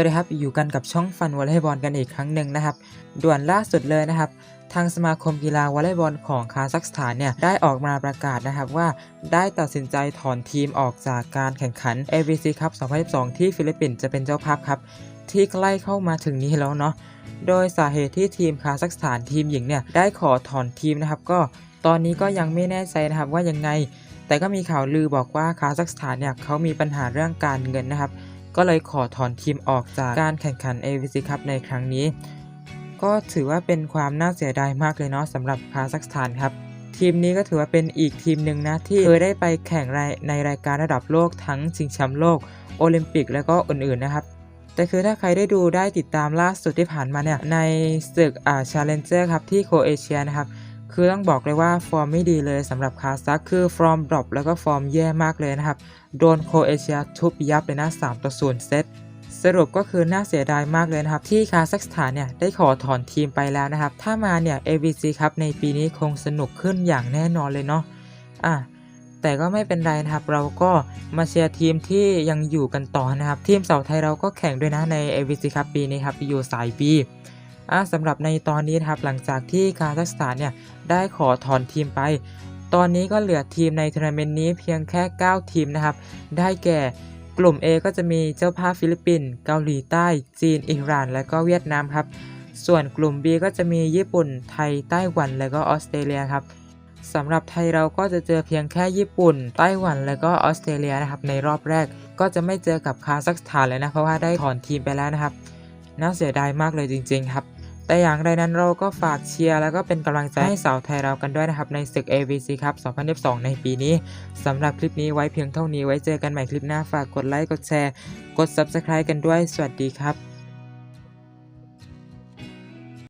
วัสดีครับอยู่กันกับช่องฟันวอลเลย์บอลกันอีกครั้งหนึ่งนะครับ ด่วนล่าสุดเลยนะครับ ทางสมาคมกีฬาวอลเลย์บอลของคาซัคสถานเนี่ยได้ออกมาประกาศนะครับว่าได้ตัดสินใจถอนทีมออกจากการแข่งขัน ABC ครับ2022 ที่ฟิลิปปินส์จะเป็นเจ้าภาพครับ ที่ใกล้เข้ามาถึงนี้แล้วเนาะโดยสาเหตุที่ทีมคาซัคสถานทีมหญิงเนี่ยได้ขอถอนทีมนะครับก็ตอนนี้ก็ยังไม่แน่ใจนะครับว่ายังไง แต่ก็มีข่าวลือบอกว่าคาซัคสถานเนี่ยเขามีปัญหาเรื่องการเงินนะครับ ก็เลยขอถอนทีมออกจากการแข่งขัน AVC ครับในครั้งนี้ ก็ถือว่าเป็นความน่าเสียดายมากเลยเนาะสำหรับคาซัคสถานครับ ทีมนี้ก็ถือว่าเป็นอีกทีมหนึ่งนะที่เคยได้ไปแข่งในรายการระดับโลกทั้งชิงแชมป์โลกโอลิมปิกแล้วก็อื่นๆนะครับแต่คือถ้าใครได้ดูได้ติดตามล่าสุดที่ผ่านมาเนี่ยในศึกอ่าชาเลนเจอร์ครับที่โคเอเชียนะครับ คือต้องบอกเลยว่าฟอร์มไม่ดีเลยสำหรับคาซัคคือฟอร์มดรอปแล้วก็ฟอร์มแย่มากเลยนะครับ โดนโคเอเชียทุบยับเลยนะ3ต่อ0เซตสรุปก็คือน่าเสียดายมากเลยนะครับ ที่คาซัคสถานเนี่ยได้ขอถอนทีมไปแล้วนะครับ ถ้ามาเนี่ย ABC ครับในปีนี้คงสนุกขึ้นอย่างแน่นอนเลยเนาะอะแต่ก็ไม่เป็นไรนะครับ เราก็มาเชียร์ทีมที่ยังอยู่กันต่อนะครับ ทีมเสาวไทยเราก็แข่งด้วยนะใน ABC ครับปีนี้ครับอยู่สาย B อะสำหรับในตอนนี้ครับหลังจากที่คาซัคสถานเนี่ยได้ขอถอนทีมไป ตอนนี้ก็เหลือทีมในทัวร์นาเมนต์นี้เพียงแค่ 9 ทีมนะครับ ได้แก่กลุ่ม A ก็จะมีเจ้าภาพฟิลิปปินส์เกาหลีใต้ จีน อิหร่าน และก็เวียดนามครับ ส่วนกลุ่ม B ก็จะมีญี่ปุ่น ไทย ไต้หวัน และก็ออสเตรเลียครับสำหรับไทยเราก็จะเจอเพียงแค่ญี่ปุ่น ไต้หวัน และก็ออสเตรเลียนะครับในรอบแรก ก็จะไม่เจอกับคาซัคสถานเลยนะเพราะว่าได้ถอนทีมไปแล้วนะครับ น่าเสียดายมากเลยจริง ๆ ครับ แต่อย่างไรนั้นเราก็ฝากเชียร์แล้วก็เป็นกำลังใจให้สาวไทยเรากันด้วยนะครับในศึก AVC ครับ 2022 ในปีนี้สำหรับคลิปนี้ไว้เพียงเท่านี้ไว้เจอกันใหม่คลิปหน้าฝากกดไลค์กดแชร์ กด Subscribe กันด้วย สวัสดีครับ